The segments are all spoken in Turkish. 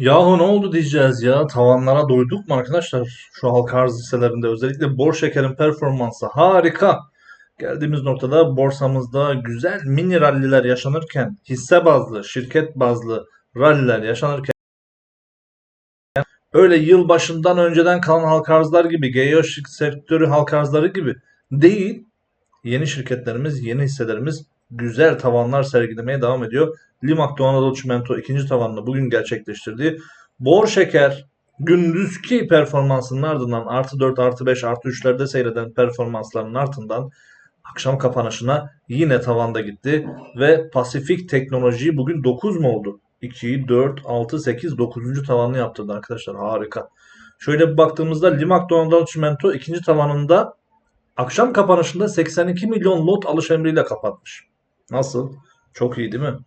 Yahu ne oldu diyeceğiz ya? Tavanlara doyduk mu arkadaşlar? Şu halka arz hisselerinde özellikle bor şekerin performansı harika. Geldiğimiz noktada borsamızda güzel mini ralliler yaşanırken, hisse bazlı, şirket bazlı ralliler yaşanırken öyle yıl başından önceden kalan halka arzlar gibi, geo sektörü halka arzları gibi değil. Yeni şirketlerimiz, yeni hisselerimiz güzel tavanlar sergilemeye devam ediyor. Limak Doğu Anadolu Çimento ikinci tavanını bugün gerçekleştirdi. Bor Şeker gündüzki performansının ardından artı 4, artı 5, artı 3'lerde seyreden performanslarının ardından akşam kapanışına yine tavanda gitti. Ve Pasifik Teknoloji bugün 9 mu oldu? 2, 4, 6, 8, 9. tavanını yaptırdı arkadaşlar. Harika. Şöyle bir baktığımızda Limak Doğu Anadolu Çimento ikinci tavanında akşam kapanışında 82 milyon lot alış emriyle kapatmış. Nasıl? Çok iyi değil mi?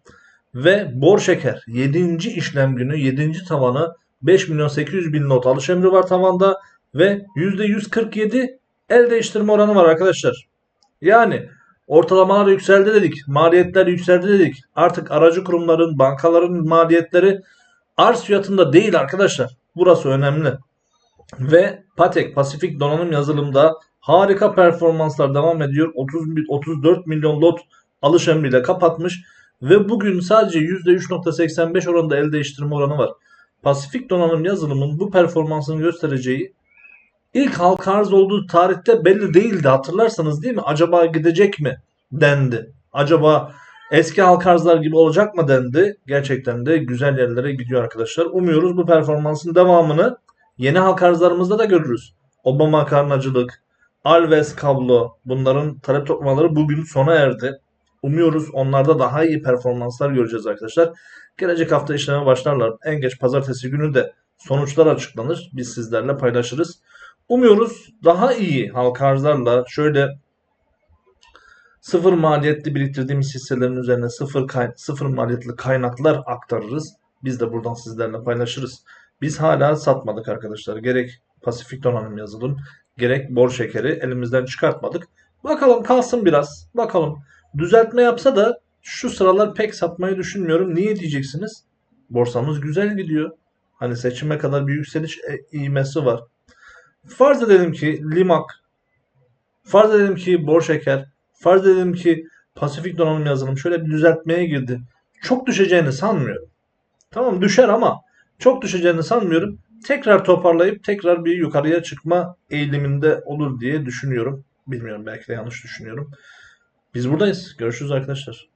Ve Bor Şeker 7. işlem günü 7. tavanı 5 milyon 800 bin lot alış emri var tavanda ve %147 el değiştirme oranı var arkadaşlar. Yani ortalamalar yükseldi dedik, maliyetler yükseldi dedik. Artık aracı kurumların, bankaların maliyetleri arz fiyatında değil arkadaşlar. Burası önemli. Ve Patek Pasifik Donanım Yazılım'da harika performanslar devam ediyor. 30, 34 milyon lot alış emriyle kapatmış ve bugün sadece %3.85 oranında el değiştirme oranı var. Pasifik Donanım Yazılım'ın bu performansını göstereceği ilk halka arz olduğu tarihte belli değildi hatırlarsanız değil mi? Acaba gidecek mi dendi. Acaba eski halka arzlar gibi olacak mı dendi. Gerçekten de güzel yerlere gidiyor arkadaşlar. Umuyoruz bu performansın devamını yeni halka arzlarımızda da görürüz. Obama karnacılık, Alves kablo bunların talep toplamaları bugün sona erdi. Umuyoruz onlarda daha iyi performanslar göreceğiz arkadaşlar. Gelecek hafta işleme başlarlar. En geç pazartesi günü de sonuçlar açıklanır. Biz sizlerle paylaşırız. Umuyoruz daha iyi halka arzlarla şöyle sıfır maliyetli biriktirdiğimiz hisselerin üzerine sıfır, kay sıfır maliyetli kaynaklar aktarırız. Biz de buradan sizlerle paylaşırız. Biz hala satmadık arkadaşlar. Gerek Pasifik Donanım yazılım, gerek bor şekeri elimizden çıkartmadık. Bakalım kalsın biraz. Bakalım. Düzeltme yapsa da şu sıralar pek satmayı düşünmüyorum. Niye diyeceksiniz? Borsamız güzel gidiyor. Hani seçime kadar bir yükseliş e, ivmesi var. Farz edelim ki Limak, farz edelim ki Bor Şeker, farz edelim ki Pasifik Donanım Yazılım şöyle bir düzeltmeye girdi. Çok düşeceğini sanmıyorum. Tamam düşer ama çok düşeceğini sanmıyorum. Tekrar toparlayıp tekrar bir yukarıya çıkma eğiliminde olur diye düşünüyorum. Bilmiyorum belki de yanlış düşünüyorum. Biz buradayız. Görüşürüz arkadaşlar.